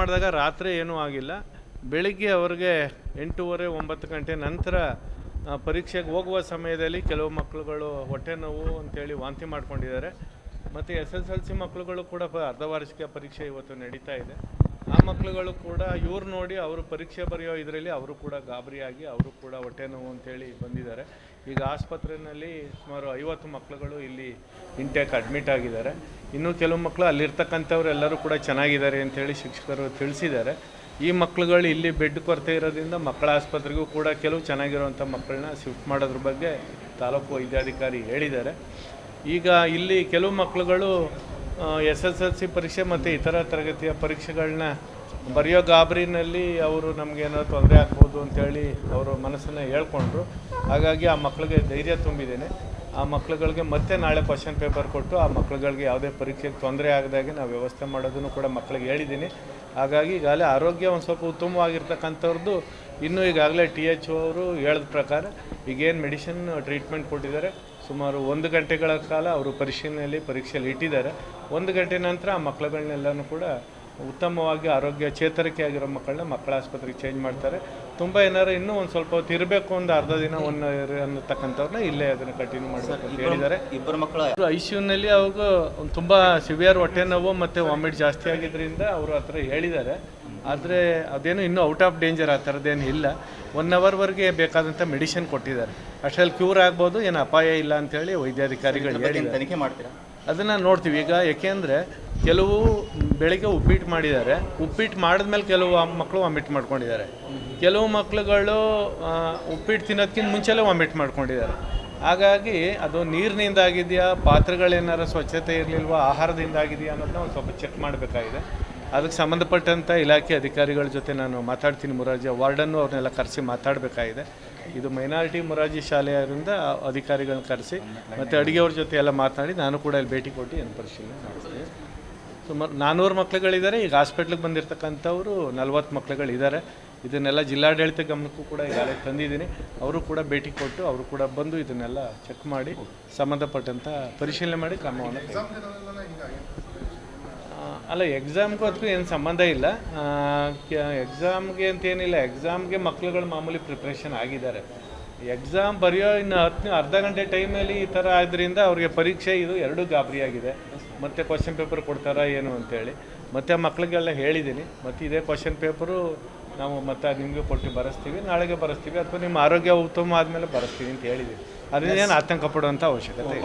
ಮಾಡಿದಾಗ ರಾತ್ರಿ ಏನೂ ಆಗಿಲ್ಲ. ಬೆಳಿಗ್ಗೆ ಅವ್ರಿಗೆ ಎಂಟೂವರೆ, ಒಂಬತ್ತು ಗಂಟೆ ನಂತರ ಪರೀಕ್ಷೆಗೆ ಹೋಗುವ ಸಮಯದಲ್ಲಿ ಕೆಲವು ಮಕ್ಕಳುಗಳು ಹೊಟ್ಟೆ ನೋವು ಅಂತೇಳಿ ವಾಂತಿ ಮಾಡ್ಕೊಂಡಿದ್ದಾರೆ. ಮತ್ತು ಎಸ್ ಎಸ್ ಎಲ್ ಸಿ ಮಕ್ಕಳುಗಳು ಕೂಡ ಅರ್ಧವಾರ್ಷಿಕ ಅರ್ಧ ವಾರ್ಷಿಕ ಪರೀಕ್ಷೆ ಇವತ್ತು ನಡೀತಾ ಇದೆ. ಆ ಮಕ್ಕಳುಗಳು ಕೂಡ ಇವ್ರು ನೋಡಿ ಅವರು ಪರೀಕ್ಷೆ ಬರೆಯೋ ಇದರಲ್ಲಿ ಅವರು ಕೂಡ ಗಾಬರಿಯಾಗಿ ಅವರು ಕೂಡ ಹೊಟ್ಟೆ ನೋವು ಅಂತೇಳಿ ಬಂದಿದ್ದಾರೆ. ಈಗ ಆಸ್ಪತ್ರೆಯಲ್ಲಿ ಸುಮಾರು ಐವತ್ತು ಮಕ್ಕಳುಗಳು ಇಲ್ಲಿ ಇಂಟೇಕ್ ಅಡ್ಮಿಟ್ ಆಗಿದ್ದಾರೆ. ಇನ್ನೂ ಕೆಲವು ಮಕ್ಕಳು ಅಲ್ಲಿರ್ತಕ್ಕಂಥವ್ರು ಎಲ್ಲರೂ ಕೂಡ ಚೆನ್ನಾಗಿದ್ದಾರೆ ಅಂತೇಳಿ ಶಿಕ್ಷಕರು ತಿಳಿಸಿದ್ದಾರೆ. ಈ ಮಕ್ಕಳುಗಳು ಇಲ್ಲಿ ಬೆಡ್ ಕೊರತೆ ಇರೋದ್ರಿಂದ ಮಕ್ಕಳ ಆಸ್ಪತ್ರೆಗೂ ಕೂಡ ಕೆಲವು ಚೆನ್ನಾಗಿರುವಂಥ ಮಕ್ಕಳನ್ನ ಶಿಫ್ಟ್ ಮಾಡೋದ್ರ ಬಗ್ಗೆ ತಾಲೂಕು ವೈದ್ಯಾಧಿಕಾರಿ ಹೇಳಿದ್ದಾರೆ. ಈಗ ಇಲ್ಲಿ ಕೆಲವು ಮಕ್ಕಳುಗಳು ಎಸ್ ಎಸ್ ಎಲ್ ಸಿ ಪರೀಕ್ಷೆ ಮತ್ತು ಇತರ ತರಗತಿಯ ಪರೀಕ್ಷೆಗಳನ್ನ ಬರೆಯೋ ಗಾಬರಿನಲ್ಲಿ ಅವರು ನಮಗೇನೋ ತೊಂದರೆ ಆಗ್ಬೋದು ಅಂತೇಳಿ ಅವರು ಮನಸ್ಸನ್ನು ಹೇಳ್ಕೊಂಡ್ರು. ಹಾಗಾಗಿ ಆ ಮಕ್ಕಳಿಗೆ ಧೈರ್ಯ ತುಂಬಿದ್ದೇನೆ. ಆ ಮಕ್ಳುಗಳಿಗೆ ಮತ್ತೆ ನಾಳೆ ಕ್ವಶನ್ ಪೇಪರ್ ಕೊಟ್ಟು ಆ ಮಕ್ಳುಗಳಿಗೆ ಯಾವುದೇ ಪರೀಕ್ಷೆಗೆ ತೊಂದರೆ ಆಗದಾಗೆ ನಾವು ವ್ಯವಸ್ಥೆ ಮಾಡೋದನ್ನು ಕೂಡ ಮಕ್ಳಿಗೆ ಹೇಳಿದ್ದೀನಿ. ಹಾಗಾಗಿ ಈಗಾಗಲೇ ಆರೋಗ್ಯ ಒಂದು ಸ್ವಲ್ಪ ಉತ್ತಮವಾಗಿರ್ತಕ್ಕಂಥವ್ರದ್ದು ಇನ್ನೂ ಈಗಾಗಲೇ ಟಿ ಎಚ್ ಅವರು ಹೇಳಿದ ಪ್ರಕಾರ ಈಗೇನು ಮೆಡಿಸಿನ್ ಟ್ರೀಟ್ಮೆಂಟ್ ಕೊಟ್ಟಿದ್ದಾರೆ. ಸುಮಾರು ಒಂದು ಗಂಟೆಗಳ ಕಾಲ ಅವರು ಪರಿಶೀಲನೆಯಲ್ಲಿ ಪರೀಕ್ಷೆಯಲ್ಲಿ ಇಟ್ಟಿದ್ದಾರೆ. ಒಂದು ಗಂಟೆ ನಂತರ ಆ ಮಕ್ಳುಗಳನ್ನೆಲ್ಲನೂ ಕೂಡ ಉತ್ತಮವಾಗಿ ಆರೋಗ್ಯ ಚೇತರಿಕೆ ಆಗಿರೋ ಮಕ್ಕಳನ್ನ ಮಕ್ಕಳ ಆಸ್ಪತ್ರೆಗೆ ಚೇಂಜ್ ಮಾಡ್ತಾರೆ. ತುಂಬ ಏನಾರು ಇನ್ನೂ ಒಂದು ಸ್ವಲ್ಪ ಹೊತ್ತು ಇರಬೇಕು ಒಂದು ಅರ್ಧ ದಿನ ಒಂದು ಅನ್ನತಕ್ಕಂಥವ್ರನ್ನ ಇಲ್ಲೇ ಅದನ್ನು ಕಂಟಿನ್ಯೂ ಮಾಡಬೇಕು ಅಂತ ಹೇಳಿದ್ದಾರೆ. ಇಬ್ಬರು ಮಕ್ಕಳು ಐ ಸಿ ಯುನಲ್ಲಿ ಅವಾಗ ತುಂಬ ಸಿವಿಯರ್ ಹೊಟ್ಟೆ ನೋವು ಮತ್ತು ವಾಮಿಟ್ ಜಾಸ್ತಿ ಆಗಿದ್ದರಿಂದ ಅವರು ಹತ್ರ ಹೇಳಿದ್ದಾರೆ. ಆದರೆ ಅದೇನು ಇನ್ನೂ ಔಟ್ ಆಫ್ ಡೇಂಜರ್ ಆ ಥರದ್ದೇನು ಇಲ್ಲ. ಒನ್ ಅವರ್ವರೆಗೆ ಬೇಕಾದಂಥ ಮೆಡಿಸಿನ್ ಕೊಟ್ಟಿದ್ದಾರೆ. ಅಷ್ಟರಲ್ಲಿ ಕ್ಯೂರ್ ಆಗ್ಬೋದು ಏನು ಅಪಾಯ ಇಲ್ಲ ಅಂಥೇಳಿ ವೈದ್ಯಾಧಿಕಾರಿಗಳು ಹೇಳಿ ತನಿಖೆ ಮಾಡ್ತೀರಾ? ಅದನ್ನು ನೋಡ್ತೀವಿ. ಈಗ ಯಾಕೆಂದರೆ ಕೆಲವು ಬೆಳಿಗ್ಗೆ ಉಪ್ಪಿಟ್ಟು ಮಾಡಿದ್ದಾರೆ. ಉಪ್ಪಿಟ್ಟು ಮಾಡಿದ್ಮೇಲೆ ಕೆಲವು ಮಕ್ಕಳು ವಾಮಿಟ್ ಮಾಡ್ಕೊಂಡಿದ್ದಾರೆ. ಕೆಲವು ಮಕ್ಕಳುಗಳು ಉಪ್ಪಿಟ್ಟು ತಿನ್ನೋದಕ್ಕಿಂತ ಮುಂಚೆಲೇ ವಾಮಿಟ್ ಮಾಡ್ಕೊಂಡಿದ್ದಾರೆ. ಹಾಗಾಗಿ ಅದು ನೀರಿನಿಂದ ಆಗಿದೆಯಾ ಪಾತ್ರೆಗಳೇನಾರು ಸ್ವಚ್ಛತೆ ಇರಲಿಲ್ವ ಆಹಾರದಿಂದ ಆಗಿದೆಯಾ ಅನ್ನೋದನ್ನ ಒಂದು ಸ್ವಲ್ಪ ಚೆಕ್ ಮಾಡಬೇಕಾಗಿದೆ. ಅದಕ್ಕೆ ಸಂಬಂಧಪಟ್ಟಂಥ ಇಲಾಖೆ ಅಧಿಕಾರಿಗಳ ಜೊತೆ ನಾನು ಮಾತಾಡ್ತೀನಿ ಮುರಾರ್ಜಿ. ವಾರ್ಡನ್ನು ಅವ್ರನ್ನೆಲ್ಲ ಕರೆಸಿ ಮಾತಾಡಬೇಕಾಗಿದೆ. ಇದು ಮೈನಾರಿಟಿ ಮುರಾರ್ಜಿ ಶಾಲೆಯವರಿಂದ ಅಧಿಕಾರಿಗಳನ್ನ ಕರೆಸಿ, ಮತ್ತು ಅಡುಗೆಯವ್ರ ಜೊತೆ ಎಲ್ಲ ಮಾತನಾಡಿ ನಾನು ಕೂಡ ಇಲ್ಲಿ ಭೇಟಿ ಕೊಟ್ಟು ಏನು ಪರಿಶೀಲನೆ ಮಾಡಿಸ್ತೀನಿ ಸುಮಾರು ನಾನ್ನೂರು ಮಕ್ಳುಗಳಿದ್ದಾರೆ. ಈಗ ಹಾಸ್ಪಿಟ್ಲಿಗೆ ಬಂದಿರತಕ್ಕಂಥವ್ರು ನಲ್ವತ್ತು ಮಕ್ಳುಗಳಿದ್ದಾರೆ. ಇದನ್ನೆಲ್ಲ ಜಿಲ್ಲಾಡಳಿತ ಗಮನಕ್ಕೂ ಕೂಡ ಈಗಾಗಲೇ ತಂದಿದ್ದೀನಿ. ಅವರು ಕೂಡ ಭೇಟಿ ಕೊಟ್ಟು ಅವರು ಕೂಡ ಬಂದು ಇದನ್ನೆಲ್ಲ ಚೆಕ್ ಮಾಡಿ ಸಂಬಂಧಪಟ್ಟಂಥ ಪರಿಶೀಲನೆ ಮಾಡಿ ಕ್ರಮವನ್ನು ಅಲ್ಲ ಎಕ್ಸಾಮ್ಗೂ ಅದಕ್ಕೂ ಏನು ಸಂಬಂಧ ಇಲ್ಲ. ಎಕ್ಸಾಮ್ಗೆ ಅಂತ ಏನಿಲ್ಲ. ಎಕ್ಸಾಮ್ಗೆ ಮಕ್ಳುಗಳು ಮಾಮೂಲಿ ಪ್ರಿಪ್ರೇಷನ್ ಆಗಿದ್ದಾರೆ. ಎಕ್ಸಾಮ್ ಬರೆಯೋ ಇನ್ನು ಹತ್ತು ಅರ್ಧ ಗಂಟೆ ಟೈಮಲ್ಲಿ ಈ ಥರ ಆದ್ದರಿಂದ ಅವ್ರಿಗೆ ಪರೀಕ್ಷೆ ಇದು ಎರಡೂ ಗಾಬರಿಯಾಗಿದೆ ಮತ್ತೆ ಕ್ವಶನ್ ಪೇಪರ್ ಕೊಡ್ತಾರಾ ಏನು ಅಂತೇಳಿ. ಮತ್ತು ಮಕ್ಳಿಗೆಲ್ಲ ಹೇಳಿದ್ದೀನಿ ಮತ್ತು ಇದೇ ಕ್ವಶನ್ ಪೇಪರು ನಾವು ಮತ್ತೆ ನಿಮಗೆ ಕೊಟ್ಟು ಬರೆಸ್ತೀವಿ. ನಾಳೆಗೆ ಬರೆಸ್ತೀವಿ. ಅಥವಾ ನಿಮ್ಮ ಆರೋಗ್ಯ ಉತ್ತಮ ಆದಮೇಲೆ ಬರೆಸ್ತೀವಿ ಅಂತ ಹೇಳಿದ್ದೀವಿ ಅದರಿಂದ ಏನು ಆತಂಕ ಪಡುವಂಥ ಅವಶ್ಯಕತೆ